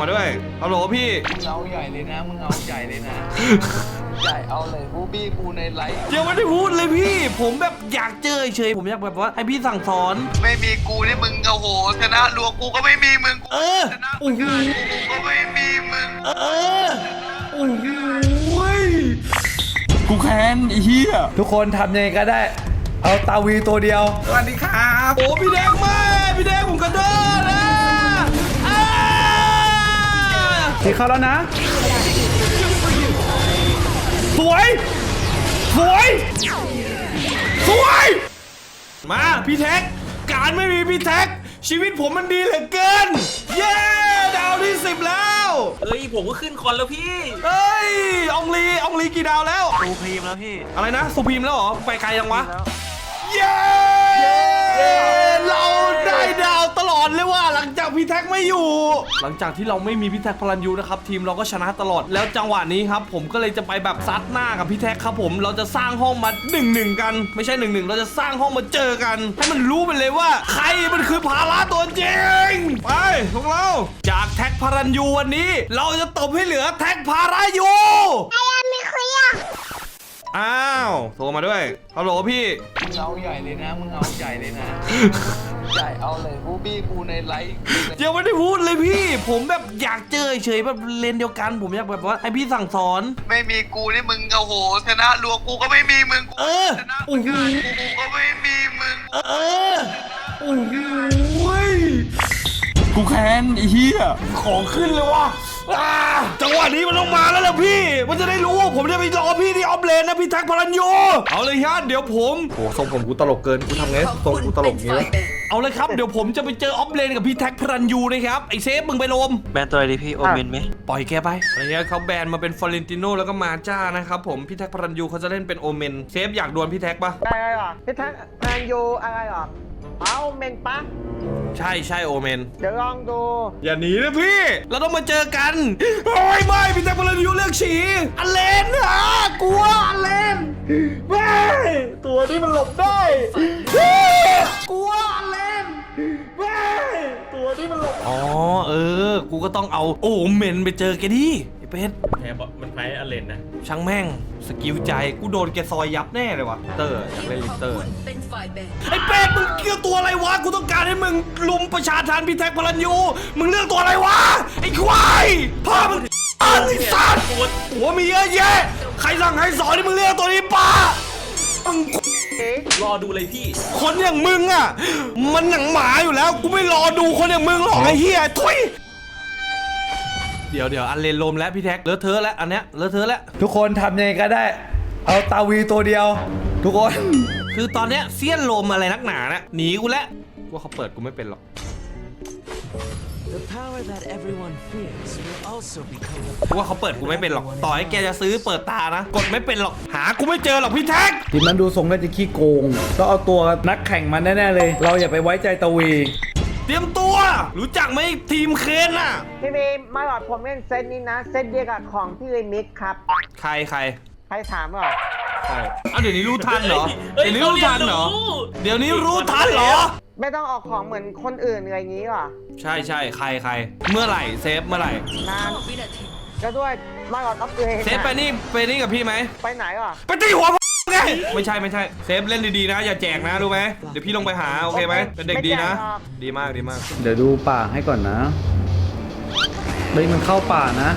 มาด้วยฮัลโหลพี่ มึงเอาใหญ่เลยนะ มึงเอาใหญ่เลยนะ ใหญ่เอาเลยบูบี้กูในไลฟ์ยังไม่ได้พูดเลยพี่ ผมแบบอยากเจอเฉยผมอยากแบบว่าให้พี่สั่งสอน ไม่มีกูนี่มึงโอ้โหชนะรัวกูก็ไม่มีมึงกูเออชนะโอ้โหกูก็ไม่มีมึง เออโอ้โหกูแค้นไอ้เหี้ยทุกคนทำยังไงก็ได้ เอาตาวีตัวเดียว สวัสดีครับ โอ้พี่แดงมาพี่แดงผมกระโดดนะ ทีเข้าแล้วนะ สวย สวย สวย มาพี่แท็ก การไม่มีพี่แท็ก ชีวิตผมมันดีเหลือเกิน เย้ดาวที่สิบแล้วเอ้ย ผมก็ขึ้นคอนแล้วพี่ เอ้ยอองลีอองลีกี่ดาวแล้ว ดูพรีมแล้วพี่อะไรนะสุพีมแล้วเหรอ ไปไกลยังวะเย้ เราได้ดา วตลอดเลยว่าหลังจากพี่แท็กไม่อยู่ หลังจากที่เราไม่มีพี่แท็กพลันยูนะครับทีมเราก็ชนะตลอดแล้วจังหวะนี้ครับผมก็เลยจะไปแบบซัดหน้ากับพี่แท็กครับผมเราจะสร้างห้องมาหนึ่งหนึ่งกัน ไม่ใช่หนึ่งหนึ่งเราจะสร้างห้องมาเจอกัน ให้มันรู้ไปเลยว่า ใครมันคือภาระตัวจริงไปพวกเราจากแท็กพลันยูวันนี้ เราจะตบให้เหลือแท็กพารายูอ้าวโทรมาด้วยฮัลโหลพี่มึงเอาใหญ่เลยนะมึงเอาใหญ่เลยนะ ใหญ่เอาเลยบูบี้กูในไลฟ์ยังไม่ได้พูดเลยพี่ ผมแบบอยากเจอเฉยแบบเลนเดียวกันผมอยากแบบว่าให้พี่สั่งสอน ไม่มีกูนี่มึงโอ้โหชนะรัวกูก็ไม่มีมึงกูเออชนะโอ้โห กูก็ไม่มีมึงเออโอ้โหกูแค้นไอ้เหี้ยของขึ้นเลยว่ะ อ่าจังหวะนี้มันต้องมาแล้วล่ะพี่ มันจะได้รู้ว่าผมจะไปรอพี่ที่ออฟเลนนะพี่แท็กพลันยูเอาเลยฮะเดี๋ยวผมโอ้ทรงผมกูตลกเกินกูทำไงทรงกูตลกงี้วะเอาเลยครับเดี๋ยวผมจะไปเจอออฟเลนกับพี่แท็กพลันยูนะครับไอเซฟมึงไปลม แบนตัวอะไรดีพี่โอเมนไหมปล่อยแกไปอะไรเงี้ยเขาแบนมาเป็นฟอเรนติโนแล้วก็มาจ้านะครับผมพี่แท็กพรันยูเขาจะเล่นเป็นโอเมนเซฟอยากดวลพี่แท็กปะอะไรหรอพี่แท็กแมนยูอะไรหรอ เอาเมนปะใช่ใช่โอเมน เดี๋ยวลองดู อย่าหนีนะพี่ เราต้องมาเจอกัน โอ้ยไม่พี่แท็กพรันยูเลือกฉีอันเลนอะกลัวอันเลนไม่ตัวนี้มันหลบได้กลัวอันเลนไม่ตัวนี้มันหลบ อ๋อเออ กูก็ต้องเอาโอเมนไปเจอแกดิไอ้ เป็ดแพ้มันแพ้อเลนนะช่างแม่ง สกิลใจกูโดนแกซอยยับแน่เลยว่ะเตอร์อยากเล่นลิเตอร์เป็นฝ่ายแบ่งไอ้เป็ดมึงเกี่ยวตัวอะไรวะกูต้องการให้มึงลุมประชาทานพี่แท็กพลันยูมึงเลือกตัวอะไรวะไอ้ควายพ่อมึงอ้านไอ้สัตว์หัวมีเยอะแยะใครสั่งให้สอนให้มึงเลือกตัวนี้ป้ามึงรอดูเลยพี่ คนอย่างมึงอะ มันหนังหมาอยู่แล้ว กูไม่รอดูคนอย่างมึงหรอกไอ้เหี้ยทุย เดี๋ยวเดี๋ยวอันเลนลมแล้วพี่แท็กเลอะเทอะแล้วอันเนี้ยเลอะเทอะแล้วทุกคนทำยังไงก็ได้ เอาตาวีตัวเดียว ทุกคน คือตอนเนี้ยเสี้ยนลมอะไรนักหนานะหนีกูแล้วว่าเขาเปิดกูไม่เป็นหรอก The power that everyone fears will also become the กูว่าเขาเปิดกูไม่เป็นหรอก ต่อให้แกจะซื้อเปิดตานะ กดไม่เป็นหรอก หากูไม่เจอหรอกพี่แท็ก ทีมนั้นดูทรงน่าจะขี้โกงต้องเอาตัวนักแข่งมันแน่ๆเลย เราอย่าไปไว้ใจตาวี เตรียมตัว รู้จักไหมทีมเคนน่ะ พี่มีมาหลอดผมเล่นเซตนี้นะ เซตเดียวกับของพี่ลิมิกครับ ใครใครใครถามหรอใช่เอาเดี๋ยวนี้รู้ทันเหรอเฮ้ยเดี๋ยวนี้รู้ทันเหรอเขาเรียนรู้เดี๋ยวนี้รู้ทันเหรอ ไม่ต้องออกของเหมือนคนอื่นอะไรอย่างนี้หรอใช่ใช่ใครใคร เมื่อไหร่เซฟเมื่อไหร่ นานวินาทีก็ด้วยมาหลอดอัพเดทเซฟไปนี่ไปนี่กับพี่ไหมไปไหนหรอ ไปตีหัว ไงไม่ใช่ไม่ใช่เซฟเล่นดีๆนะอย่าแจกนะรู้ไหมเดี๋ยวพี่ลงไปหาโอเคไหมเป็นเด็กดีนะ ดีมากดีมากเดี๋ยวดูป่าให้ก่อนนะเฮ้ยมันเข้าป่านะ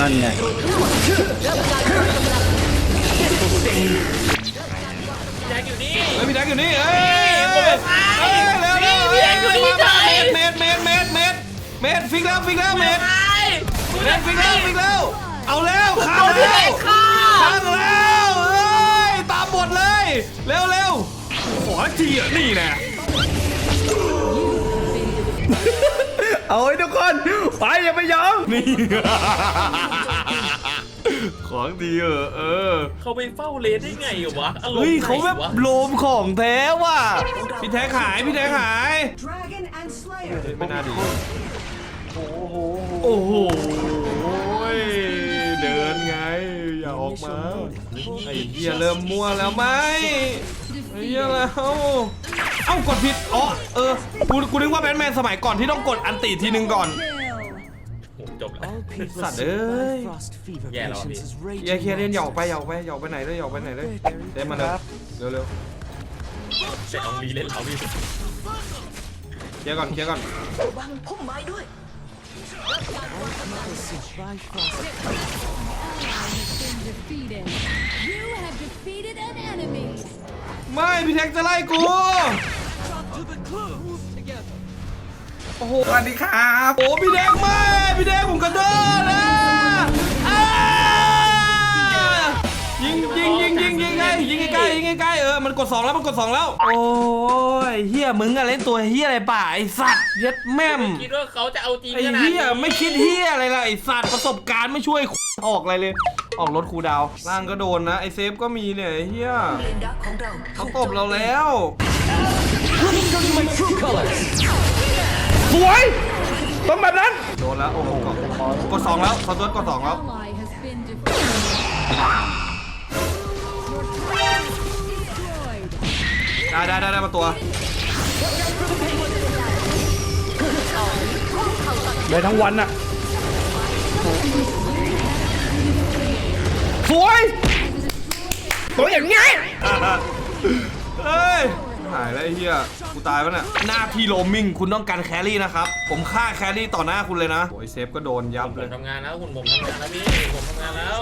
นั่นไงแจ็คอยู่นี่เฮ้ยพี่แดกอยู่นี่เอ้ยผมไม่ไปเอ้ยเร็วเร็วพี่แดกอยู่นี่มามาเฉย เมดเมดเมดเมดเมดฟิกแล้วฟิกแล้วเมดไปเมดฟิกแล้วฟิกแล้วเอาแล้วข้า ทีอะนี่แน่เอาไว้ทุกคน ไปอย่าไปยอมนี่ ของดีเออเออเขาไปเฝ้าเลนได้ไงวะอารมณ์เฮ้ยเขาแบบไหนวะโลมของแท้ว่ะพี่แท้ขายพี่แท้ขาย Dragon and Slayer เฮ้ยไม่น่าดีโอ้โหโอ้โหเดินไง อย่าออกมาไอ้เหี้ยเริ่มมั่วแล้วไหมไอ้ เหี้ยแล้ว เอ้ากดผิด อ๋อ เออ กู กูนึกว่าแบทแมนสมัยก่อนที่ต้องกดอันติทีนึงก่อน Kill โหจบแล้ว All people Sẵn see ơi. Bifrost fever Dạ, lo patients đi. as เฮีย raging เฮียเล่นหยอก monsters. ไปหยอกไปหยอกไปไหนเลยหยอกไปไหนเลยเล่นมาเลยเร็วเร็วแต่อองลีเล่นเราพี่เคลียร์ก่อนเคลียร์ก่อน People see Bifrost been defeated. You have defeated an enemy. ไม่พี่แท็กจะไล่กู โอ้โห สวัสดีครับ โอ้พี่แดงไม่ พี่แดงผมกระเดินนะอ้ ยิงยิงยิงยิงยิงไงยิงใกล้ๆยิงใกล้ๆเออมันกดสองแล้วมันกดสองแล้ว โอ้ยเฮียมึงอะเล่นตัวเฮียอะไรป่าไอสัตว์เย็ดแม่มคิดว่าเขาจะเอาจริงไอขนาดเฮีนี้ยไม่คิดเฮียอะไรเล่ะไอสัตว์ประสบการณ์ไม่ช่วยออกอะไรเลย ออกรถครูดาวล่างก็โดนนะไอเซฟก็มีเนี่ยไอ้เฮียเขาตบเราแล้ว สวยต้องแบบนั้นโดนแล้วโอ้โหกดสองแล้วขอตัวกดสองแล้ว Ally has been defeated. ได้ได้ได้ได้มาตัวได้ทั้งวันอะสวยตัวอย่างงี้เฮ้ย หายแล้วไอ้เฮียกูตายปะเนี่ยหน้าที่โรมมิ่งคุณต้องการแครี่นะครับ ผมฆ่าแครี่ต่อหน้าคุณเลยนะโอ้ยเซฟก็โดนยับผเลมยทำงานแล้วคุณผมทำงานแล้วพี่ผมทำงานแล้ว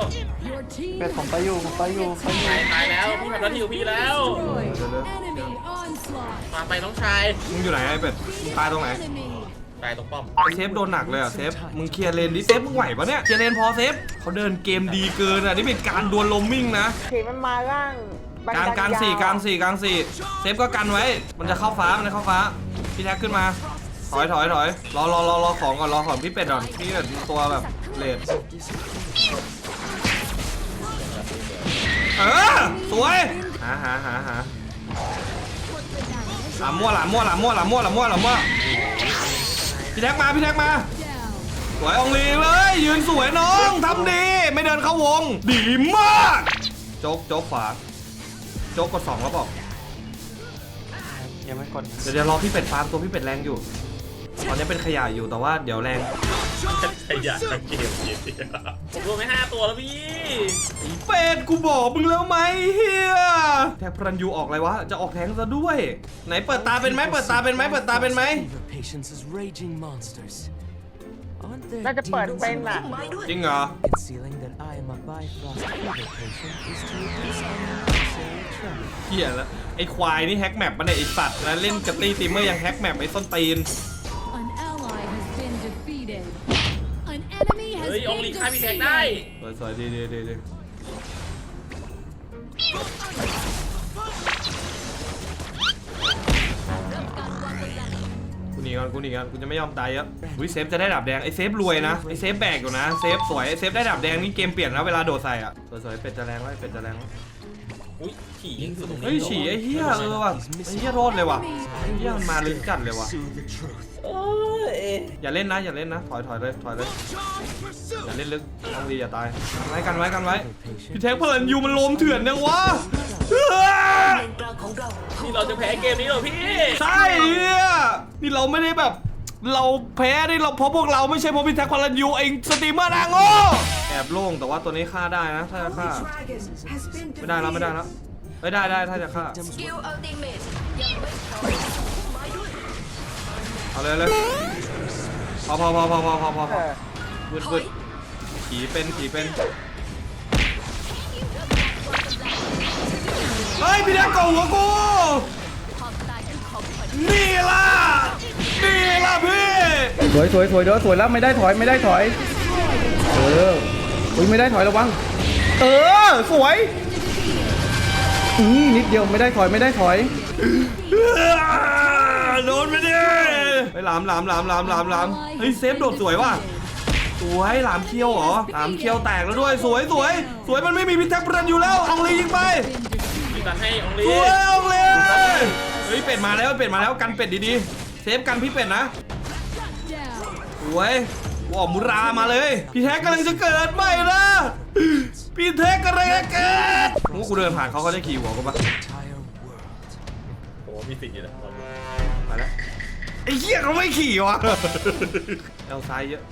Your team เป็ดผมไปอยู่ผมไปอยู่ไปอยู่ตายตายแล้วพี่ทำหน้าที่ของพี่แล้ว destroyed. Enemy onslaught. มาไปน้องชายมึงอยู่ไหนไอ้เป็ดมึงตายตรงไหน Enemy. ตายตรงป้อมไอ้เซฟโดนหนักเลยอะเซฟมึงเคลียร์เลนดิเซฟมึงไหวปะเนี่ยเคลียร์เลนพอเซฟเขาเดินเกมดีเกินอะนี่เป็นการดวลโลมมิ่งนะเขมันมาล่างบัน กลางไดกลางสี่ยาวกลางสี่กลางสี่เซฟก็กันไว้ มันจะเข้าฟ้ามันจะเข้าฟ้า พี่แท็กขึ้นมา ถอยถอยถอยรอรอรอรอของก่อนรอของพี่เป็ดก่อนพี่เป็ดตัวแบบเลดเออสวยหาหาหาหาหลามมั่วหลามมั่วหลามมั่วหลามมั่วหลามมั่วหลามมั่วพี่แท็กมาพี่แท็กมา Down. สวยองลีเลยยืนสวยน้องทำดี ไม่เดินเข้าวง ดีมากโจ๊กโจ๊กขวา โจ๊กกดสองแล้วบอก ยังไม่กดเดี๋ยวเดี๋ยวรอพี่เป็ดฟาร์มตัวพี่เป็ดแรงอยู่ ตอนนี้เป็นขยะอยู่แต่ว่าเดี๋ยวแรงขยะทั้งเกมเกมผมรวมไปห้าตัวแล้วพี่ไอ้เป็ดกูบอกมึงแล้วไหมเฮียแทบพรันยูออกอะไรวะ จะออกแทงซะด้วย ไหนเปิดตาเป็นไหมเปิดตาเป็นไหมเปิดตาเป็นไหม fever patients as raging monsters. Aren't there น่าจะเปิด demons เป็นอะจริงเหรอ เฮียแล้วไอ้ควายนี่แฮกแมปมาเนี่ยไอ้สัตว์นะเล่นกับตีติมเมอร์ยังแฮกแมปไอ้ส้นตีน An ally has been defeated. An enemy has เฮ้ยออง been ลีฆ่าพี่แท็กได้ defeated. สวยๆดีดีดีดีกูหนีก่อนกูหนีก่อนกูจะไม่ยอมตายเยอะวิเซฟจะได้ดาบแดงไอเซฟรวยนะไอเซฟแบกอยู่นะเซฟสวยไอเซฟได้ดาบแดงนี่เกมเปลี่ยนนะเวลาโดดใส่อะสวยๆเป็ดจะแรงแล้วไอ้เป็ดจะแรงแล้ว อุ้ยขี่ยิงอยู่ตรงนี้เฮ้ยฉี่ไอ้เหี้ยเออว่ะไอ้เหี้ยโทษเลยว่ะไอ้เหี้ยมันมาลึกจัดเลยว่ะ Pursue the truth. อย่าเล่นนะอย่าเล่นนะถอยถอยเลยถอยเลยอย่าเล่นลึกต้องดีอย่าตายไว้กันไว้กันไว้พี่แท็กพลันยูมันโลมเถื่อนจังวะเฮ้ยนี่เราจะแพ้เกมนี้เหรอพี่ใช่เนี่ยนี่เราไม่ได้แบบ เราแพ้นี่เราเพราะพวกเราไม่ใช่เพราะพี่แท็กพลันยูเองสตรีมเมอร์นางโง่แอบโล่งแต่ว่าตัวนี้ฆ่าได้นะถ้าจะฆ่า ไม่ได้แล้วไม่ได้แล้วไม่ได้ได้ถ้าจะฆ่า Skill ultimate. เอาเลยเลยพอพอพอพอพอพอพอพเอออวืดวืดขี่เป็นขี่เป็นเฮ้ยพี่แท็กเก่าหัวกู นี่ล่ะ สวยสวยสวยเด้อสวยแล้วไม่ได้ถอยไม่ได้ถอย เอออุ้ยไม่ได้ถอยระวัง เออ สวยอืมนิดเดียวไม่ได้ถอยไม่ได้ถอยโดนไปดิไปหลามหลามหลามหลามหลามหลามเฮ้ยเซฟโดดสวยว่ะสวยหลามเคียวเหรอหลามเคียวแตกแล้วด้วย สวยสวยสวยมันไม่มีพิทักษ์ประอยู่แล้วอองลียิงไปพี่ตัดให้อองลีสวยอองลีเฮ้ยเป็ดมาแล้วเป็ดมาแล้วกันเป็ดดีๆเซฟกันพี่เป็ดนะ Down. สวยกูออกมุรามาเลย พี่แท็กกำลังจะเกิดไม่นะพี่แท็กกำลังจะเกิดงูกูเดินผ่านเขาเขาจะขี่หัวกูปะ entire world. โอ้มีสิทธิ์อยู่นะมาแล้วไอ้เหี้ยเขาไม่ขี่วะเอาซ้ายเยอะ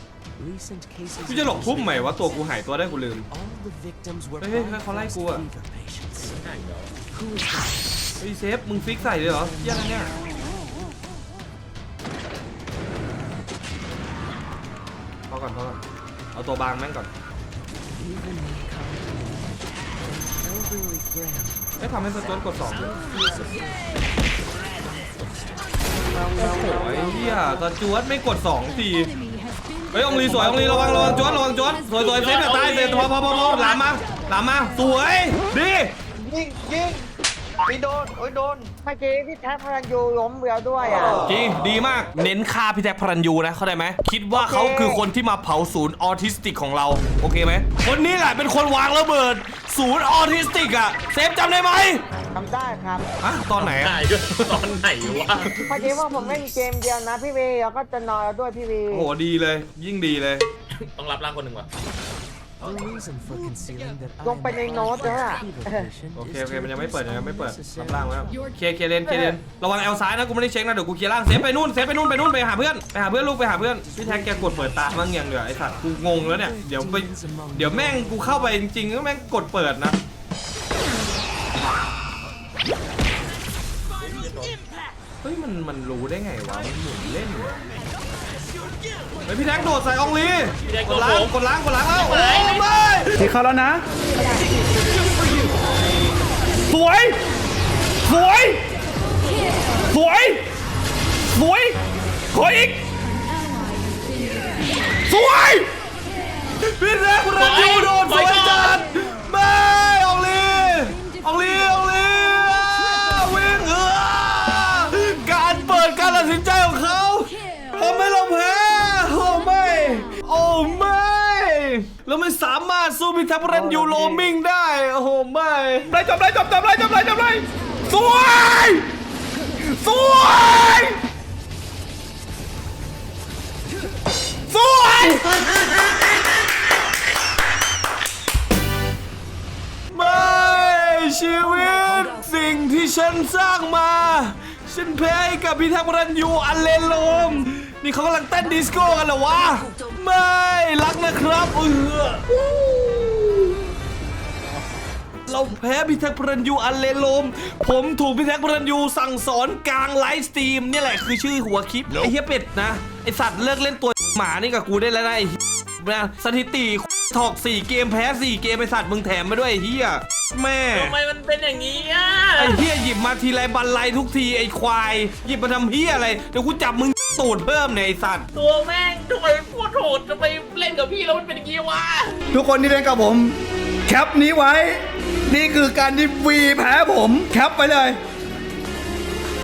Recent cases กูจะหลบพุ่มไหมวะตัวกูหายตัวได้กูลืม all the victims were เฮ้ยเฮ้ยเฮ้ยเขาไล่กูอะ fever patients. ใช่เหรอ Who is that? เฮ้ยเซฟมึงฟิกใส่เลยเหรอเหี้ยอะไรเนี่ย ก่อนเพอก่อน เอาตัวบางแม่งก่อน Even may come. An elderly grandma เอ้ยทำให้สจวนกดสองเลยโอ้โหไอ้เหี้ยสจวตไม่กดสองทีเฮ้ยองลีสวยองลีระวังระวังจวดระวังจวดสวยสวยเซฟอย่าตายเซฟพอพอพอพอหลามมาหลามมาสวยดียิงยิง ไปโดน โอ้ยโดน เมื่อกี้พี่แท็กพลันยูล้มเรือด้วยอะ จริงดีมากเน้นฆ่าพี่แท็กพรัญยูนะเข้าใจไหมคิดว่าเขาคือคนที่มาเผาศูนย์ออทิสติกของเรา โอเคไหมคนนี้แหละเป็นคนวางระเบิด ศูนย์ออทิสติกอะเซฟจำได้ไหมทำได้ครับอะตอนไหนอะได้ด้วยตอนไหนวะเมื่อกี้ว่าผมเล่นเกมเดียวนะพี่วีแล้วก็จะนอนด้วยพี่วีโอ้โหดีเลย ยิ่งดีเลย ต้องรับร่างคนหนึ่งวะ The reason for concealing that ลงไปในโน้ตด้วยอะ I'm a fever patient โอเค is โอเคมันยังไม่เปิดยังไม่เปิด necessary. รับล่างไว้แล้วเคลียร์เคลียร์เลนเคลียร์เลนระวังแอลซ้ายนะกูไม่ได้เช็คนะเดี๋ยวกูเคลียร์ล่างเซฟไปนู่นเซฟไปนู่นไปนู่นไปหาเพื่อนไปหาเพื่อนลูกไปหาเพื่อนพี่แท็กแกกดเปิดตาบ้างยังเดี๋ยวไอ้สัตว์กูงงแล้วเนี่ยเดี๋ยวไปเดี๋ยวแม่งกูเข้าไปจริงๆก็แม่งกดเปิดนะเฮ้ยมันมันรู้ได้ไงวะมันหมุนเล่นเหรอเฮ้ยพี่แท็กโดดใส่อองลีพี่แท็กกโดดนล้างผม กดล้างกดล้างแล้วโอ้ไม่ที่เข้าแล้วนะ สวย สวย สวย สวย ขออีก สวย พี่แรกรันยูโดนสวยจัด แล้วไม่สามารถสู้พิทักษ์รันยูโรมิงได้โอ้โหไม่ได้จบได้จบจบได้จบได้จบได้สวยสวยสวยไม่ชีวิตสิ่งที่ฉันสร้างมา ฉันแพ้ให้กับพิทักษ์รันยูอันเลนโลมนี่เขากำลังเต้นดิสโก้กันเหรอวะ ไม่รักนะครับเออเราแพ้พิทักษ์พรันยูอันเลนโลม ผมถูกพิทักษ์พรันยูสั่งสอนกลางไลฟ์สตรีมเนี่ยแหละคือชื่อหัวคลิป ไอ้เฮียเป็ดนะ ไอสัตว์เลิกเล่นตัวหมานี่กับกูได้แล้วนะไอ้เหี้ยนะสถิติถอกสี่เกมแพ้สี่เกมไอสัตว์มึงแถมมาด้วยไอ้เฮียแม่ทำไมมันเป็นอย่างนี้อะไอ้เฮียหยิบมาทีไรบันไลทุกทีไอ้ควาย หยิบมาทำเฮียอะไรเดี๋ยวกูจับมึง ตูดเพิ่มเนี่ยไอ้สัตว์ ตัวแม่งทำไมโคตรโหดทำไมเล่นกับพี่แล้วมันเป็นอย่างนี้วะทุกคนที่เล่นกับผม แคปนี้ไว้ นี่คือการที่วีแพ้ผม แคปไปเลย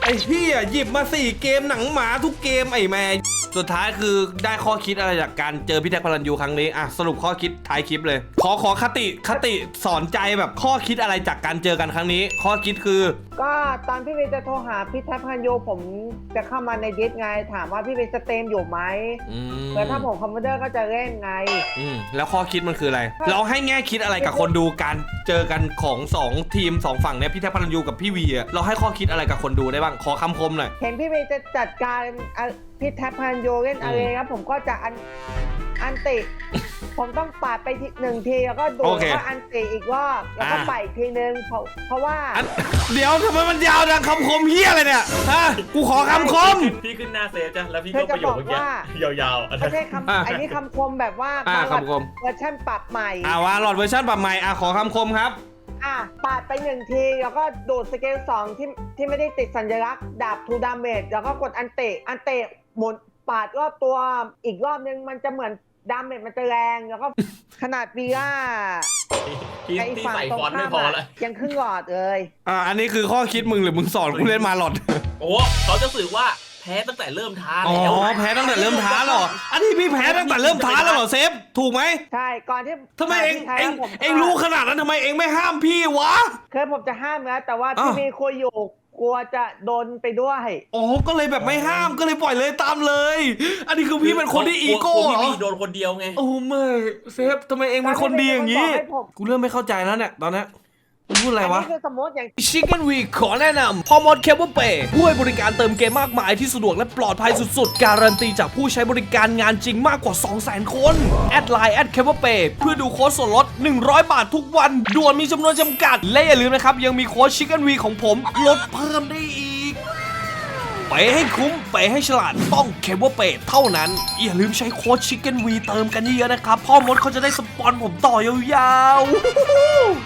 ไอ้เฮียหยิบมาสี่เกมหนังหมาทุกเกมไอ้แม่ สุดท้ายคือได้ข้อคิดอะไรจากการเจอพี่แท็กพลันยูครั้งนี้อะสรุปข้อคิดท้ายคลิปเลย ขอขอคติคติสอนใจแบบข้อคิดอะไรจากการเจอกันครั้งนี้ ข้อคิดคือ ก็ตอนพี่วีจะโทรหาพี่แท็กพลันยูผมจะเข้ามาในดิสไง ถามว่าพี่วีสเตรีมอยู่ไหมอืมเผื่อถ้าผมคอมพิวเตอร์ก็จะเล่นไง อืมแล้วข้อคิดมันคืออะไร เราให้แง่คิดอะไรกับคนดูการเจอกันของสองทีมสองฝั่งเนี่ยพี่แท็กพลันยูกับพี่วีอะเราให้ข้อคิดอะไรกับคนดูได้บ้างขอคำคมหน่อย เห็นพี่วีจะจัดการอะพี่แท็กพลันยูเล่นอะไรครับผมก็จะอันอันติ ผมต้องปาดไปทีหนึ่งทีแล้วก็ดูโอดเค แล้วก็อันติอีกรอบแล้วก็อ่าไปอีกทีนึงเพราะเพราะว่าอันเดี๋ยวทำไมมันยาวจังคำคมเฮียอะไรเนี่ยฮะกูขอคำคม พี่ขึ้นหน้าเซฟจ้ะแล้วพี่เธก็อจะประโยคเมื่อกี้บอกว่ายาวๆอันนั้ไม่น ใช่อะคำอันนี้คำคมแบบว่าอ่าบางคำคม เวอร์ชันปรับใหม่อ่าวาหลอดเวอร์ชันปรับใหม่อะขอคำคมครับ อะปาดไปหนึ่งทีแล้วก็ดูดสเกลสองที่ที่ไม่ได้ติดสัญลักษณ์ดาบทูดาเมจแล้วก็กดอันเตะอันเตะหมุนปาดรอบตัวอีกรอบนึงมันจะเหมือน ดาเมจมันจะแรงแล้วก็ ขนาดปีล่าพี่ไอ้ที่ฝั่งใส่ตรงฟอนต์ไม่ข้ามพออะแล้วยังครึ่งหลอดเลย อ่าอันนี้คือข้อคิดมึงหรือมึงสอนกูเล่นมาหลอด โอ้เขาจะสื่อว่าแพ้ตั้งแต่เริ่มท้าอ๋อ แล้วแพ้ตั้งแต่เริ่มท้าเหรอ อันนี้พี่แพ้ตั้งแต่เริ่มท้าแล้วเหรอเซฟ ถูกไหมใช่ก่อนที่ทำไมเองก่นเองที่ไทยผมเองรู้ขนาดนั้นทำไมเองไม่ห้ามพี่วะ เคยผมจะห้ามแล้วแต่ว่าอะพี่มีคุยอยู่ กลัวจะโดนไปด้วย อ๋อ ก็เลยแบบไม่ห้ามก็เลยปล่อยเลยตามเลย อันนี้คือพี่เป็นคนที่อีโก้ลัวเหรอพี่โดนคนเดียวไง โอ้ไม่เซฟทำไมเองเป็นคนดีอย่างนี้บอกให้ผมกูเริ่มไม่เข้าใจแล้วเนี่ยตอนเนี้ย พูดอะไรอันวะนี้คือสมมติอย่าง Chicken Week ขอแนะนำพอมดเคเบิลเปย์ผู้ให้บริการเติมเกมมากมายที่สะดวกและปลอดภัยสุดๆ การันตีจากผู้ใช้บริการงานจริงมากกว่า 200,000 คน แอดไลน์แอดเคเบิลเปย์เพื่อดูโค้ดส่วนลด 100 บาททุกวัน ด่วนมีจำนวนจำกัด และอย่าลืมนะครับ ยังมีโค้ด Chicken Week ของผมลดเพิ่มได้อีก ไปให้คุ้มไปให้ฉลาดต้องเคเบิลเปย์เท่านั้น อย่าลืมใช้โค้ด Chicken V เติมกันเยอะๆนะครับ พ่อมดเขาจะได้สปอนผมต่อยาวๆ